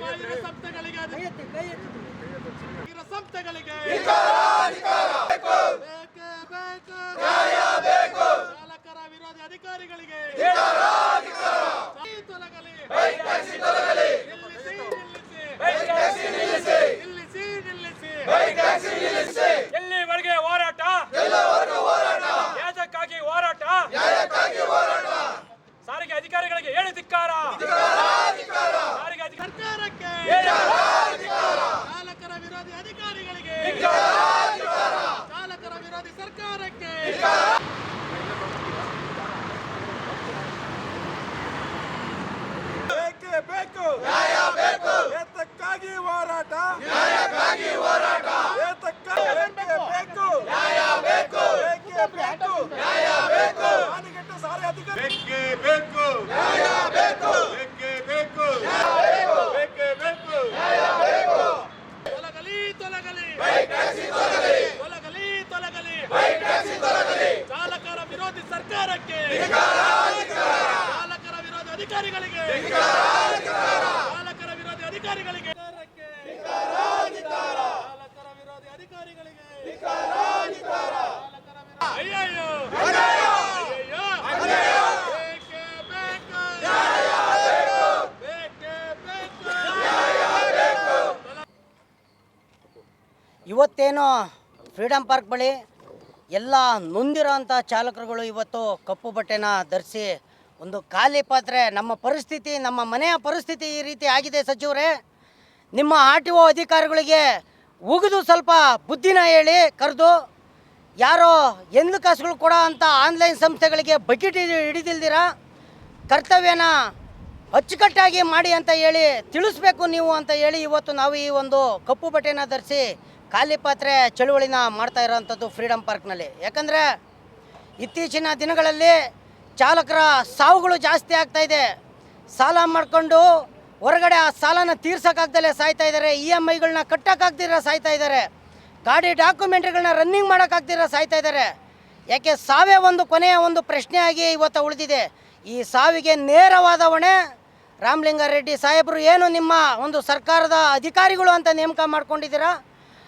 ಬಾಹಿರ ಸಂಸ್ಥೆಗಳಿಗೆ ಬಾಹಿರ ಸಂಸ್ಥೆಗಳಿಗೆ. ಬೇಕೇ. ಬೇಕು ಚಾಲಕರ ವಿರೋಧಿ ಅಧಿಕಾರಿಗಳಿಗೆ. ಅಧಿಕಾರಿಗಳಿಗೆ ಹೇಳಿ ಧಿಕ್ಕಾರ. ಸರ್ಕಾರಕ್ಕೆ ಚಾಲಕರ ವಿರೋಧಿ ಅಧಿಕಾರಿಗಳಿಗೆ ಚಾಲಕರ ವಿರೋಧಿ ಸರ್ಕಾರಕ್ಕೆ ಬೇಕೇ ಬೇಕು. ನ್ಯಾಯ ಬೇಕು ಏತಕ್ಕಾಗಿ ಹೋರಾಟ? ನ್ಯಾಯಕ್ಕಾಗಿ ಹೋರಾಟ? ಏತಕ್ಕಾಗಿ ಬೇಕೇ ಬೇಕು ನ್ಯಾಯ ಬೇಕು ಬೇಕೇ ಬೇಕು ನ್ಯಾಯ ಬೇಕು ಹಾನಿಗೆಟ್ಟ ಸಾರಿಗೆ ಅಧಿಕಾರಿ ಬೇಕೇ ಬೇಕು ನ್ಯಾಯ ಬೇಕು ಬೇಕೇ ಬೇಕು ಬೇಕೇ ಬೇಕು ತೊಲಗಲಿ ತೊಲಗಲಿ ತೊಲಗಲಿ ತೊಲಗಲಿ ಚಾಲಕರ ವಿರೋಧಿ ಸರ್ಕಾರಕ್ಕೆ ಚಾಲಕರ ವಿರೋಧಿ ಅಧಿಕಾರಿಗಳಿಗೆ. ಚಾಲಕರ ವಿರೋಧಿ ಅಧಿಕಾರಿಗಳಿಗೆ. ಚಾಲಕರ ವಿರೋಧಿ ಅಧಿಕಾರಿಗಳಿಗೆ. ಅಯ್ಯಯ್ಯೋ ಇವತ್ತೇನು ಫ್ರೀಡಮ್ ಪಾರ್ಕ್ ಬಳಿ ಎಲ್ಲ ನೊಂದಿರೋಂಥ ಚಾಲಕರುಗಳು ಇವತ್ತು ಕಪ್ಪು ಬಟ್ಟೆನ ಧರಿಸಿ ಒಂದು ಖಾಲಿ ಪಾತ್ರೆ, ನಮ್ಮ ಪರಿಸ್ಥಿತಿ, ನಮ್ಮ ಮನೆಯ ಪರಿಸ್ಥಿತಿ ಈ ರೀತಿ ಆಗಿದೆ ಸಚಿವರೇ. ನಿಮ್ಮ ಆರ್ ಟಿ ಒ ಅಧಿಕಾರಿಗಳಿಗೆ ಉಗಿದು ಸ್ವಲ್ಪ ಬುದ್ಧಿನ ಹೇಳಿ ಕರೆದು, ಯಾರೋ ಎಂದು ಕಾಸುಗಳು ಕೊಡೋ ಅಂಥ ಆನ್ಲೈನ್ ಸಂಸ್ಥೆಗಳಿಗೆ ಬಕೆಟ್ ಹಿಡಿದಿಲ್ದಿರ? ಕರ್ತವ್ಯನ ಅಚ್ಚುಕಟ್ಟಾಗಿ ಮಾಡಿ ಅಂತ ಹೇಳಿ ತಿಳಿಸ್ಬೇಕು ನೀವು ಅಂತ ಹೇಳಿ ಇವತ್ತು ನಾವು ಈ ಒಂದು ಕಪ್ಪು ಬಟ್ಟೆನ ಧರಿಸಿ ಖಾಲಿ ಪಾತ್ರೆ ಚಳುವಳಿನ ಮಾಡ್ತಾ ಇರೋವಂಥದ್ದು ಫ್ರೀಡಮ್ ಪಾರ್ಕ್ನಲ್ಲಿ. ಯಾಕಂದರೆ ಇತ್ತೀಚಿನ ದಿನಗಳಲ್ಲಿ ಚಾಲಕರ ಸಾವುಗಳು ಜಾಸ್ತಿ ಆಗ್ತಾ ಇದೆ. ಸಾಲ ಮಾಡಿಕೊಂಡು ಹೊರಗಡೆ ಆ ಸಾಲನ ತೀರ್ಸೋಕ್ಕಾಗ್ದಲೇ ಸಾಯ್ತಾ ಇದ್ದಾರೆ ಇ ಎಂ ಐಗಳನ್ನ ಕಟ್ಟೋಕ್ಕಾಗ್ದಿರ ಸಾಯ್ತಾ ಇದ್ದಾರೆ ಗಾಡಿ ಡಾಕ್ಯುಮೆಂಟ್ಗಳನ್ನ ರನ್ನಿಂಗ್ ಮಾಡೋಕ್ಕಾಗ್ದಿರ ಸಾಯ್ತಾ ಇದ್ದಾರೆ ಯಾಕೆ ಸಾವೇ ಒಂದು ಕೊನೆಯ ಒಂದು ಪ್ರಶ್ನೆಯಾಗಿ ಇವತ್ತು ಉಳಿದಿದೆ. ಈ ಸಾವಿಗೆ ನೇರವಾದ ಹೊಣೆ ರಾಮಲಿಂಗಾರೆಡ್ಡಿ ಸಾಹೇಬರು ಏನು ನಿಮ್ಮ ಒಂದು ಸರ್ಕಾರದ ಅಧಿಕಾರಿಗಳು ಅಂತ ನೇಮಕ ಮಾಡ್ಕೊಂಡಿದ್ದೀರಾ?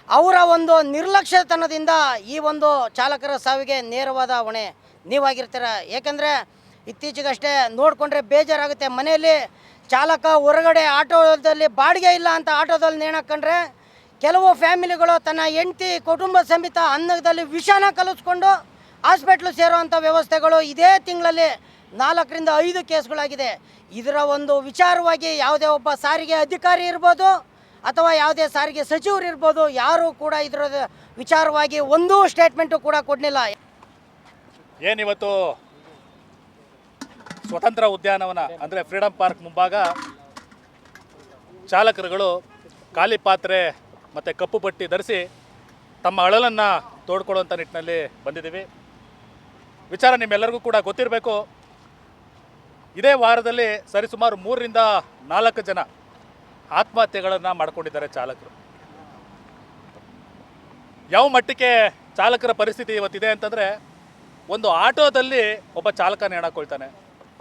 ಅವರ ಒಂದು ನಿರ್ಲಕ್ಷ್ಯತನದಿಂದ ಈ ಒಂದು ಚಾಲಕರ ಸಾವಿಗೆ ನೇರವಾದ ಹೊಣೆ. ನೀವಾಗಿರ್ತೀರ. ಏಕೆಂದರೆ ಇತ್ತೀಚೆಗಷ್ಟೇ ನೋಡಿಕೊಂಡ್ರೆ ಬೇಜಾರಾಗುತ್ತೆ. ಮನೆಯಲ್ಲಿ ಚಾಲಕ ಹೊರಗಡೆ ಆಟೋದಲ್ಲಿ ಬಾಡಿಗೆ ಇಲ್ಲ ಅಂತ ಆಟೋದಲ್ಲಿ ನೇಣಾಕೊಂಡ್ರೆ ಕೆಲವು ಫ್ಯಾಮಿಲಿಗಳು ತನ್ನ ಹೆಂಡತಿ ಕುಟುಂಬ ಸಮೇತ ಅನ್ನದಲ್ಲಿ ವಿಷನ ಕಲಿಸ್ಕೊಂಡು ಹಾಸ್ಪಿಟ್ಲು ಸೇರುವಂಥ ವ್ಯವಸ್ಥೆಗಳು ಇದೇ ತಿಂಗಳಲ್ಲಿ ನಾಲ್ಕರಿಂದ ಐದು ಕೇಸ್ಗಳಾಗಿದೆ. ಇದರ ಒಂದು ವಿಚಾರವಾಗಿ ಯಾವುದೇ ಒಬ್ಬ ಸಾರಿಗೆ ಅಧಿಕಾರಿ ಇರ್ಬೋದು ಅಥವಾ ಯಾವುದೇ ಸಾರಿಗೆ ಸಚಿವರು ಇರ್ಬೋದು, ಯಾರೂ ಕೂಡ ಇದರ ವಿಚಾರವಾಗಿ ಒಂದೂ ಸ್ಟೇಟ್ಮೆಂಟು ಕೂಡ ಕೊಡಲಿಲ್ಲ. ಏನಿವತ್ತು ಸ್ವತಂತ್ರ ಉದ್ಯಾನವನ ಅಂದರೆ ಫ್ರೀಡಮ್ ಪಾರ್ಕ್ ಮುಂಭಾಗ ಚಾಲಕರುಗಳು ಖಾಲಿ ಪಾತ್ರೆ ಮತ್ತು ಕಪ್ಪು ಪಟ್ಟಿ ಧರಿಸಿ ತಮ್ಮ ಅಳಲನ್ನು ತೋಡ್ಕೊಳ್ಳುವಂಥ ನಿಟ್ಟಿನಲ್ಲಿ ಬಂದಿದ್ದೀವಿ. ವಿಚಾರ ನಿಮ್ಮೆಲ್ಲರಿಗೂ ಕೂಡ ಗೊತ್ತಿರಬೇಕು. ಇದೇ ವಾರದಲ್ಲಿ ಸರಿಸುಮಾರು ಮೂರರಿಂದ ನಾಲ್ಕು ಜನ ಆತ್ಮಹತ್ಯೆಗಳನ್ನು ಮಾಡಿಕೊಂಡಿದ್ದಾರೆ ಚಾಲಕರು. ಯಾವ ಮಟ್ಟಕ್ಕೆ ಚಾಲಕರ ಪರಿಸ್ಥಿತಿ ಇವತ್ತಿದೆ ಅಂತಂದರೆ ಒಂದು ಆಟೋದಲ್ಲಿ ಒಬ್ಬ ಚಾಲಕ ನೇಣಾಕೊಳ್ತಾನೆ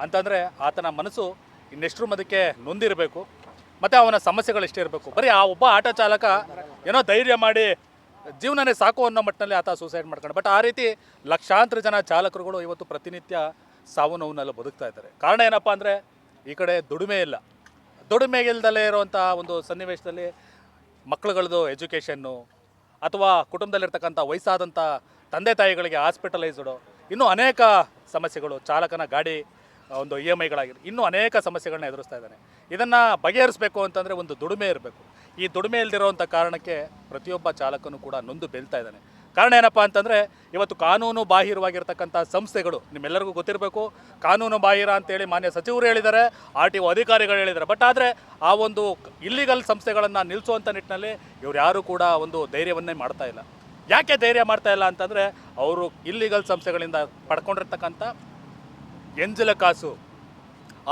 ಅಂತಂದರೆ ಆತನ ಮನಸ್ಸು ಇನ್ನೆಷ್ಟರ ಮದಕ್ಕೆ ನೊಂದಿರಬೇಕು, ಮತ್ತು ಅವನ ಸಮಸ್ಯೆಗಳು ಎಷ್ಟೇ ಇರಬೇಕು. ಬರೀ ಆ ಒಬ್ಬ ಆಟೋ ಚಾಲಕ ಏನೋ ಧೈರ್ಯ ಮಾಡಿ ಜೀವನನೇ ಸಾಕು ಅನ್ನೋ ಮಟ್ಟಿನಲ್ಲಿ ಆತ ಸೂಸೈಡ್ ಮಾಡ್ಕೊಂಡು ಬಟ್ ಆ ರೀತಿ ಲಕ್ಷಾಂತರ ಜನ ಚಾಲಕರುಗಳು ಇವತ್ತು ಪ್ರತಿನಿತ್ಯ ಸಾವು ನೋವಿನಲ್ಲಿ ಬದುಕ್ತಾ ಇದ್ದಾರೆ. ಕಾರಣ ಏನಪ್ಪ ಅಂದರೆ ಈ ಕಡೆ ದುಡಿಮೆ ಇಲ್ಲ. ದುಡಿಮೆ ಇಲ್ದಲೇ ಇರುವಂಥ ಒಂದು ಸನ್ನಿವೇಶದಲ್ಲಿ ಮಕ್ಕಳುಗಳದ್ದು ಎಜುಕೇಷನ್ನು ಅಥವಾ ಕುಟುಂಬದಲ್ಲಿರ್ತಕ್ಕಂಥ ವಯಸ್ಸಾದಂಥ ತಂದೆ ತಾಯಿಗಳಿಗೆ ಹಾಸ್ಪಿಟಲೈಸ್ಡು ಇನ್ನೂ ಅನೇಕ ಸಮಸ್ಯೆಗಳು, ಚಾಲಕನ ಗಾಡಿ ಒಂದು ಇ ಎಂ ಐಗಳಾಗಿರೋ ಇನ್ನೂ ಅನೇಕ ಸಮಸ್ಯೆಗಳನ್ನ ಎದುರಿಸ್ತಾ ಇದ್ದಾನೆ. ಇದನ್ನು ಬಗೆಹರಿಸಬೇಕು ಅಂತಂದರೆ ಒಂದು ದುಡಿಮೆ ಇರಬೇಕು. ಈ ದುಡಿಮೆ ಇಲ್ದಿರೋವಂಥ ಕಾರಣಕ್ಕೆ ಪ್ರತಿಯೊಬ್ಬ ಚಾಲಕನು ಕೂಡ ನೊಂದು ಬೆಳ್ತಾ ಇದ್ದಾನೆ. ಕಾರಣ ಏನಪ್ಪ ಅಂತಂದರೆ, ಇವತ್ತು ಕಾನೂನು ಬಾಹಿರವಾಗಿರ್ತಕ್ಕಂಥ ಸಂಸ್ಥೆಗಳು, ನಿಮ್ಮೆಲ್ಲರಿಗೂ ಗೊತ್ತಿರಬೇಕು, ಕಾನೂನು ಬಾಹಿರ ಅಂತೇಳಿ ಮಾನ್ಯ ಸಚಿವರು ಹೇಳಿದ್ದಾರೆ, ಆರ್ ಟಿ ಒ ಅಧಿಕಾರಿಗಳು ಹೇಳಿದ್ದಾರೆ. ಬಟ್ ಆದರೆ ಆ ಒಂದು ಇಲ್ಲಿಗಲ್ ಸಂಸ್ಥೆಗಳನ್ನು ನಿಲ್ಲಿಸುವಂಥ ನಿಟ್ಟಿನಲ್ಲಿ ಇವ್ರು ಯಾರೂ ಕೂಡ ಒಂದು ಧೈರ್ಯವನ್ನೇ ಮಾಡ್ತಾ ಇಲ್ಲ. ಯಾಕೆ ಧೈರ್ಯ ಮಾಡ್ತಾ ಇಲ್ಲ ಅಂತಂದರೆ ಅವರು ಇಲ್ಲಿಗಲ್ ಸಂಸ್ಥೆಗಳಿಂದ ಪಡ್ಕೊಂಡಿರ್ತಕ್ಕಂಥ ಎಂಜಲ ಕಾಸು.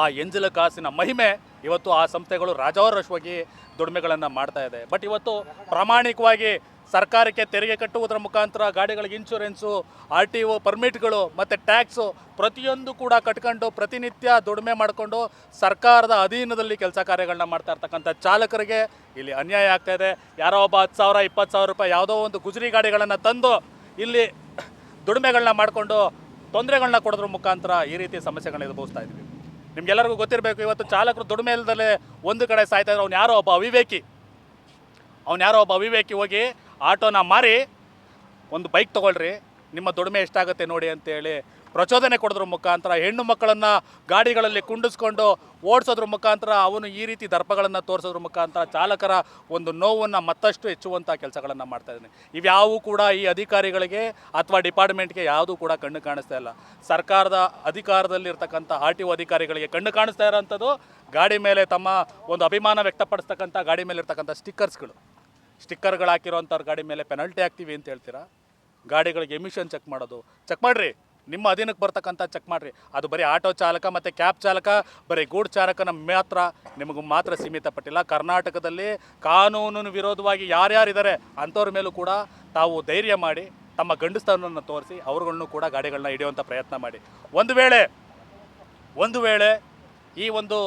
ಆ ಎಂಜಲ ಕಾಸಿನ ಮಹಿಮೆ ಇವತ್ತು ಆ ಸಂಸ್ಥೆಗಳು ರಾಜಾವರಶವಾಗಿ ದುಡಿಮೆಗಳನ್ನು ಮಾಡ್ತಾ ಇದೆ. ಬಟ್ ಇವತ್ತು ಪ್ರಾಮಾಣಿಕವಾಗಿ ಸರ್ಕಾರಕ್ಕೆ ತೆರಿಗೆ ಕಟ್ಟುವುದರ ಮುಖಾಂತರ ಗಾಡಿಗಳಿಗೆ ಇನ್ಶೂರೆನ್ಸು, ಆರ್ ಟಿ ಒ ಪರ್ಮಿಟ್ಗಳು ಮತ್ತು ಟ್ಯಾಕ್ಸು ಪ್ರತಿಯೊಂದು ಕೂಡ ಕಟ್ಕೊಂಡು ಪ್ರತಿನಿತ್ಯ ದುಡಿಮೆ ಮಾಡಿಕೊಂಡು ಸರ್ಕಾರದ ಅಧೀನದಲ್ಲಿ ಕೆಲಸ ಕಾರ್ಯಗಳನ್ನ ಮಾಡ್ತಾ ಇರ್ತಕ್ಕಂಥ ಚಾಲಕರಿಗೆ ಇಲ್ಲಿ ಅನ್ಯಾಯ ಆಗ್ತಾ ಇದೆ. ಯಾರೋ ಒಬ್ಬ ಹತ್ತು ಸಾವಿರ, ಇಪ್ಪತ್ತು ಸಾವಿರ ರೂಪಾಯಿ ಯಾವುದೋ ಒಂದು ಗುಜರಿ ಗಾಡಿಗಳನ್ನು ತಂದು ಇಲ್ಲಿ ದುಡಿಮೆಗಳನ್ನ ಮಾಡಿಕೊಂಡು ತೊಂದರೆಗಳನ್ನ ಕೊಡೋದ್ರ ಮುಖಾಂತರ ಈ ರೀತಿ ಸಮಸ್ಯೆಗಳನ್ನ ಎದುರಿಸ್ತಾ ಇದ್ವಿ. ನಿಮ್ಗೆಲ್ಲರಿಗೂ ಗೊತ್ತಿರಬೇಕು, ಇವತ್ತು ಚಾಲಕರು ದುಡಿಮೆ ಇಲ್ಲದಲ್ಲೇ ಒಂದು ಕಡೆ ಸಾಯ್ತಾ ಇದ್ದಾರೆ ಅವ್ನು ಯಾರೋ ಒಬ್ಬ ಅವಿವೇಕಿ. ಅವ್ನು ಯಾರೋ ಒಬ್ಬ ಅವಿವೇಕಿ ಹೋಗಿ ಆಟೋನ ಮಾರಿ ಒಂದು ಬೈಕ್ ತೊಗೊಳ್ರಿ. ನಿಮ್ಮ ದುಡಿಮೆ ಎಷ್ಟಾಗುತ್ತೆ ನೋಡಿ ಅಂತೇಳಿ ಪ್ರಚೋದನೆ ಕೊಡೋದ್ರ ಮುಖಾಂತರ ಹೆಣ್ಣು ಮಕ್ಕಳನ್ನು ಗಾಡಿಗಳಲ್ಲಿ ಕುಂಡಿಸ್ಕೊಂಡು ಓಡಿಸೋದ್ರ ಮುಖಾಂತರ ಅವನು ಈ ರೀತಿ ದರ್ಪಗಳನ್ನು ತೋರಿಸೋದ್ರ ಮುಖಾಂತರ ಚಾಲಕರ ಒಂದು ನೋವನ್ನು ಮತ್ತಷ್ಟು ಹೆಚ್ಚುವಂಥ ಕೆಲಸಗಳನ್ನು ಮಾಡ್ತಾ ಇದ್ದಾನೆ. ಇವ್ಯಾವೂ ಕೂಡ ಈ ಅಧಿಕಾರಿಗಳಿಗೆ ಅಥವಾ ಡಿಪಾರ್ಟ್ಮೆಂಟ್ಗೆ ಯಾವುದೂ ಕೂಡ ಕಣ್ಣು ಕಾಣಿಸ್ತಾ ಇಲ್ಲ. ಸರ್ಕಾರದ ಅಧಿಕಾರದಲ್ಲಿರ್ತಕ್ಕಂಥ ಆರ್ ಟಿ ಒ ಅಧಿಕಾರಿಗಳಿಗೆ ಕಣ್ಣು ಕಾಣಿಸ್ತಾ ಇರೋಂಥದ್ದು. ಗಾಡಿ ಮೇಲೆ ತಮ್ಮ ಒಂದು ಅಭಿಮಾನ ವ್ಯಕ್ತಪಡಿಸ್ತಕ್ಕಂಥ ಗಾಡಿ ಮೇಲೆ ಇರ್ತಕ್ಕಂಥ ಸ್ಟಿಕ್ಕರ್ಸ್ಗಳು ಸ್ಟಿಕ್ಕರ್ಗಳು ಹಾಕಿರೋಂಥವ್ರ ಗಾಡಿ ಮೇಲೆ ಪೆನಲ್ಟಿ ಹಾಕ್ತೀವಿ ಅಂತ ಹೇಳ್ತೀರಾ? ಗಾಡಿಗಳಿಗೆ ಎಮಿಷನ್ ಚೆಕ್ ಮಾಡೋದು. ಚೆಕ್ ಮಾಡಿರಿ. ನಿಮ್ಮ ಅಧೀನಕ್ಕೆ ಬರ್ತಕ್ಕಂಥ ಚೆಕ್ ಮಾಡಿರಿ. ಅದು ಬರೀ ಆಟೋ ಚಾಲಕ ಮತ್ತು ಕ್ಯಾಬ್ ಚಾಲಕ, ಬರೀ ಗೂಡ್ ಚಾಲಕನ ಮಾತ್ರ ನಿಮಗೂ ಮಾತ್ರ ಸೀಮಿತಪಟ್ಟಿಲ್ಲ ಕರ್ನಾಟಕದಲ್ಲಿ ಕಾನೂನು ವಿರೋಧವಾಗಿ ಯಾರ್ಯಾರಿದ್ದಾರೆ ಅಂಥವ್ರ ಮೇಲೂ ಕೂಡ ತಾವು ಧೈರ್ಯ ಮಾಡಿ, ತಮ್ಮ ಗಂಡಸ್ತನವನ್ನು ತೋರಿಸಿ ಅವ್ರುಗಳನ್ನು ಕೂಡ ಗಾಡಿಗಳನ್ನ ಹಿಡಿಯುವಂಥ ಪ್ರಯತ್ನ ಮಾಡಿ. ಒಂದು ವೇಳೆ ಒಂದು ವೇಳೆ ಈ ಒಂದು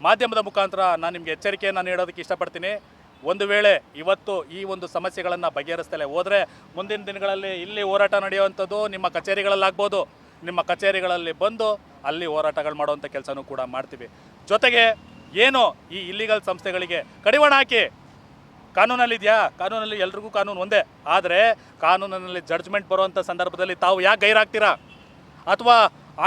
ಮಾಧ್ಯಮದ ಮುಖಾಂತರ ನಾನು ನಿಮಗೆ ಎಚ್ಚರಿಕೆಯನ್ನು ನೀಡೋದಕ್ಕೆ ಇಷ್ಟಪಡ್ತೀನಿ. ಒಂದು ವೇಳೆ ಇವತ್ತು ಈ ಒಂದು ಸಮಸ್ಯೆಗಳನ್ನು ಬಗೆಹರಿಸ್ತಲೇ ಹೋದರೆ ಮುಂದಿನ ದಿನಗಳಲ್ಲಿ ಇಲ್ಲಿ ಹೋರಾಟ ನಡೆಯುವಂಥದ್ದು ನಿಮ್ಮ ಕಚೇರಿಗಳಲ್ಲಾಗ್ಬೋದು. ನಿಮ್ಮ ಕಚೇರಿಗಳಲ್ಲಿ ಬಂದು ಅಲ್ಲಿ ಹೋರಾಟಗಳು ಮಾಡುವಂಥ ಕೆಲಸನೂ ಕೂಡ ಮಾಡ್ತೀವಿ. ಜೊತೆಗೆ ಏನು ಈ ಇಲ್ಲಿಗಲ್ ಸಂಸ್ಥೆಗಳಿಗೆ ಕಡಿವಾಣ ಹಾಕಿ? ಕಾನೂನಲ್ಲಿದೆಯಾ? ಕಾನೂನಲ್ಲಿ ಎಲ್ರಿಗೂ ಕಾನೂನು ಒಂದೇ. ಆದರೆ ಕಾನೂನಿನಲ್ಲಿ ಜಡ್ಜ್ಮೆಂಟ್ ಬರುವಂಥ ಸಂದರ್ಭದಲ್ಲಿ ತಾವು ಯಾಕೆ ಗೈರಾಗ್ತೀರಾ? ಅಥವಾ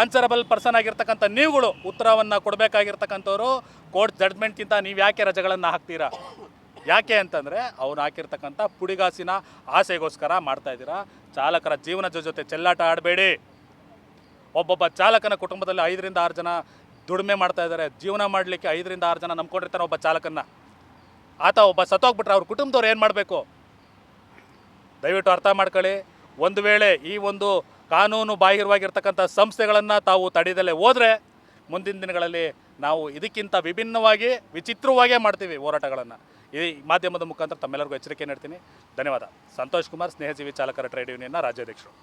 ಆನ್ಸರಬಲ್ ಪರ್ಸನ್ ಆಗಿರ್ತಕ್ಕಂಥ ನೀವುಗಳು ಉತ್ತರವನ್ನು ಕೊಡಬೇಕಾಗಿರ್ತಕ್ಕಂಥವ್ರು ಕೋರ್ಟ್ ಜಡ್ಜ್ಮೆಂಟ್ಗಿಂತ ನೀವು ಯಾಕೆ ರಜೆಗಳನ್ನು ಹಾಕ್ತೀರಾ? ಯಾಕೆ ಅಂತಂದರೆ ಅವ್ನು ಹಾಕಿರ್ತಕ್ಕಂಥ ಪುಡಿಗಾಸಿನ ಆಸೆಗೋಸ್ಕರ ಮಾಡ್ತಾ ಇದ್ದೀರಾ. ಚಾಲಕರ ಜೀವನದ ಜೊತೆ ಚೆಲ್ಲಾಟ ಆಡಬೇಡಿ. ಒಬ್ಬೊಬ್ಬ ಚಾಲಕನ ಕುಟುಂಬದಲ್ಲಿ ಐದರಿಂದ ಆರು ಜನ ದುಡಿಮೆ ಮಾಡ್ತಾ ಇದ್ದಾರೆ, ಜೀವನ ಮಾಡಲಿಕ್ಕೆ ಐದರಿಂದ ಆರು ಜನ ನಂಬ್ಕೊಂಡಿರ್ತಾರೆ ಒಬ್ಬ ಚಾಲಕನ ಆತ ಒಬ್ಬ ಸತ್ತೋಗ್ಬಿಟ್ರೆ ಅವ್ರ ಕುಟುಂಬದವ್ರು ಏನು ಮಾಡಬೇಕು? ದಯವಿಟ್ಟು ಅರ್ಥ ಮಾಡ್ಕೊಳ್ಳಿ. ಒಂದು ವೇಳೆ ಈ ಒಂದು ಕಾನೂನು ಬಾಹಿರವಾಗಿರ್ತಕ್ಕಂಥ ಸಂಸ್ಥೆಗಳನ್ನು ತಾವು ತಡೆದಲ್ಲೇ ಹೋದರೆ ಮುಂದಿನ ದಿನಗಳಲ್ಲಿ ನಾವು ಇದಕ್ಕಿಂತ ವಿಭಿನ್ನವಾಗಿ, ವಿಚಿತ್ರವಾಗೇ ಮಾಡ್ತೀವಿ ಹೋರಾಟಗಳನ್ನು. ಈ ಮಾಧ್ಯಮದ ಮುಖಾಂತರ ತಮ್ಮೆಲ್ಲರಿಗೂ ಎಚ್ಚರಿಕೆ ನೀಡ್ತೀನಿ. ಧನ್ಯವಾದ. ಸಂತೋಷ್ ಕುಮಾರ್ ಸ್ನೇಹಜೀವಿ ಚಾಲಕರ ಟ್ರೇಡ್ ಯೂನಿಯನ್ನ ರಾಜ್ಯಾಧ್ಯಕ್ಷರು.